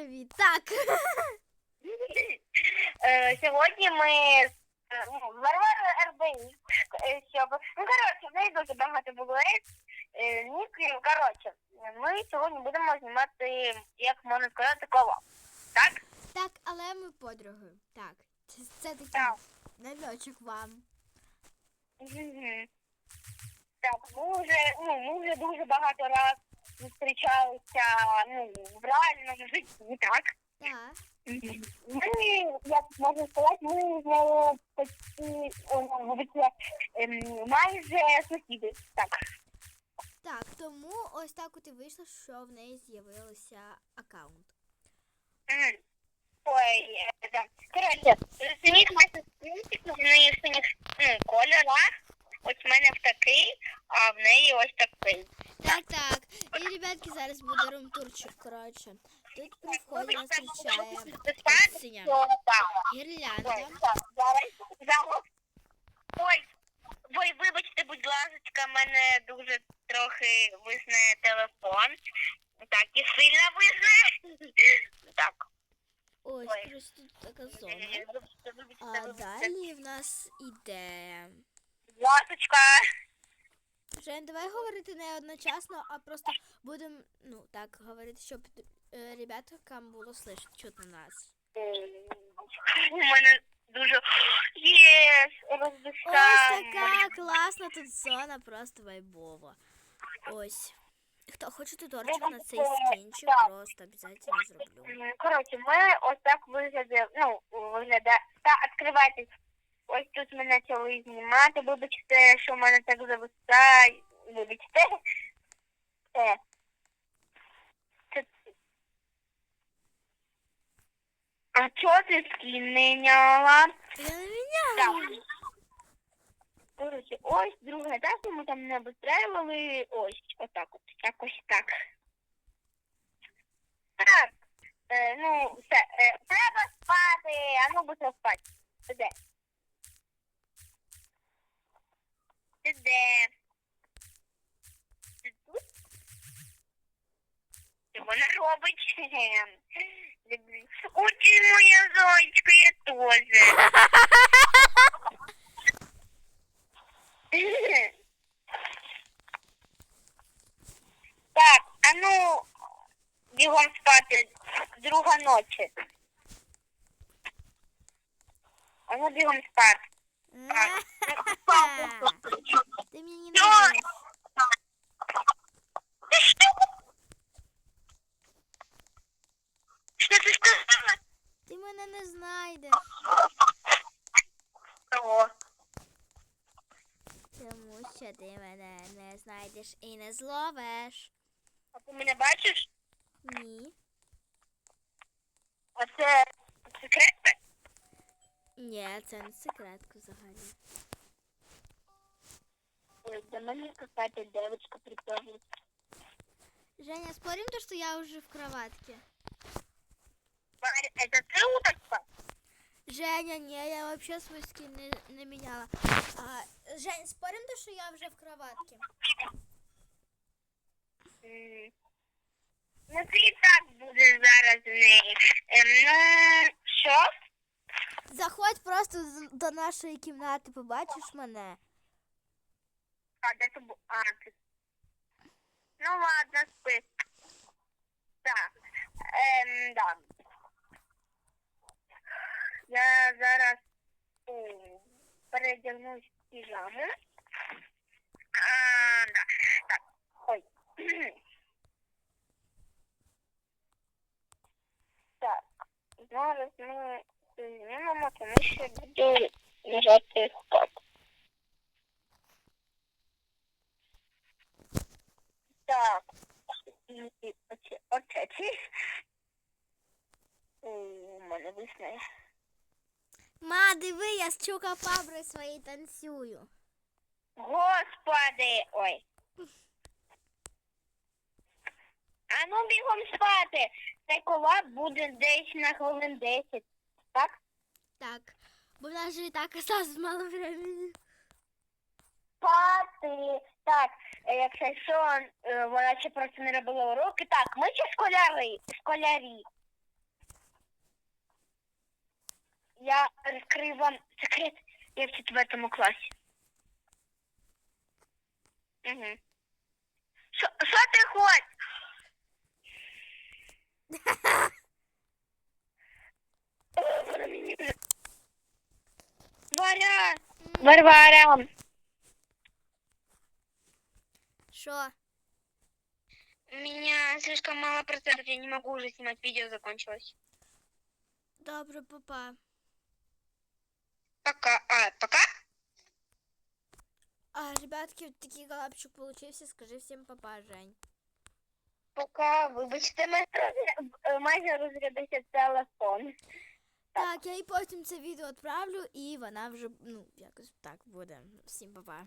привіт. Так. Е, Сьогодні ми з е, ну, Варварою РБІ, е, щоб... Ну, коротше, в неї дуже багато було е, коротше, ми сьогодні будемо знімати, як можна сказати, коло. Так? Так, але ми подруги. Так. Це, такий Так. намечок вам. Так, ми вже, ну, ми вже дуже багато раз зустрічалися ну, в реальному житті, так? Так. Ми, як можна сказати, ми з нею почти, о, ну, ем, майже сусіди. Так. Так, тому ось так от і вийшло, що в неї з'явився аккаунт. М. Ой, е, да. Коротше, синіх майже синіх, в неї в синіх ну, кольорах. Ось в мене в такий, а в неї ось такий. Так, так. І, ребятки, зараз буде румтурчик, коротше. Тут при вході нас зустрічає синя гірлянда. Ой. Ой, вибачте, будь ласка, мене дуже трохи висне телефон. Так, і сильно висне. Так. Ось, Ой. коротше, тут така зона. А далі в нас іде. Ласочка. Жень, давай говорити не одночасно, а просто будемо, ну так, говорити, щоб е, ребяткам було слышно, чутно нас. У мене дуже єс, Ось така класна тут зона, просто вайбова. Ось. Хто хоче туторчик на цей скінчик, просто обов'язково зроблю. Коротше, ми ось так виглядає, ну, виглядає, та відкривайтесь. Ось тут мене почали знімати, вибачте, що в мене так зависає, вибачте. Е. Це... А чого ти скін не міняла? Я не. Так. Коротше, ось друга етап, ми там не обстрілювали. Ось, отак от, якось так. Так. Е, ну, все, е, треба спати, а ну будь спати. Де? Ти де? Ти тут? Що вона робить? Ти моя зайчка, я теж. Так, а ну бігом спати. Друга ночі. А ну бігом спати. Ти мені не Ой. нравишся. Ти що? Що ти сказала? Ти мене не знайдеш. О, Тому що ти мене не знайдеш і не зловиш. а ти мене бачиш? Ні. Оце секрет? Ні, це не секретка взагалі. До мене какая-то девочка притягивает. Женя, спорим то, что я уже в кроватке? Это ты уточка? Женя, не, я вообще свой скин не, не меняла. А, Жень, спорим то, что я уже в кроватке? Ну ти і так будеш зараз в неї. Ем, ну, що? Заходь просто з- до нашої кімнати, побачиш мене. А, де ти бу... А, ти... Ну ладно, спи. Так. Ем, да. Я зараз м, передягнусь в піжаму. А, да. Так. Ой. так. Зараз ми знімемо, тому що буду лежати спати. Так. І оце, ці. У мене висне. Ма, диви, я з чука фабри своєї танцюю. Господи! Ой. А ну бігом спати. Цей колаб буде десь на хвилин 10 так? Так. Бо в нас же і так осталось мало времени. Пати. Так, е, якщо що, е, вона ще просто не робила уроки. Так, ми ще школяри. школярі. Я розкрию вам секрет, я в четвертому класі. Угу. Що ти хочеш? Варя! Варвара! Що? У меня слишком мало процентов, я не могу уже снимать видео, закончилось. Добре, папа. Пока. А, пока? А, ребятки, такий голубчик получився, скажи всім папа, Жень. Пока, вибачте, майже розрядився телефон. Так, я і потім це відео відправлю, і вона вже, ну, якось так буде. Всім папа.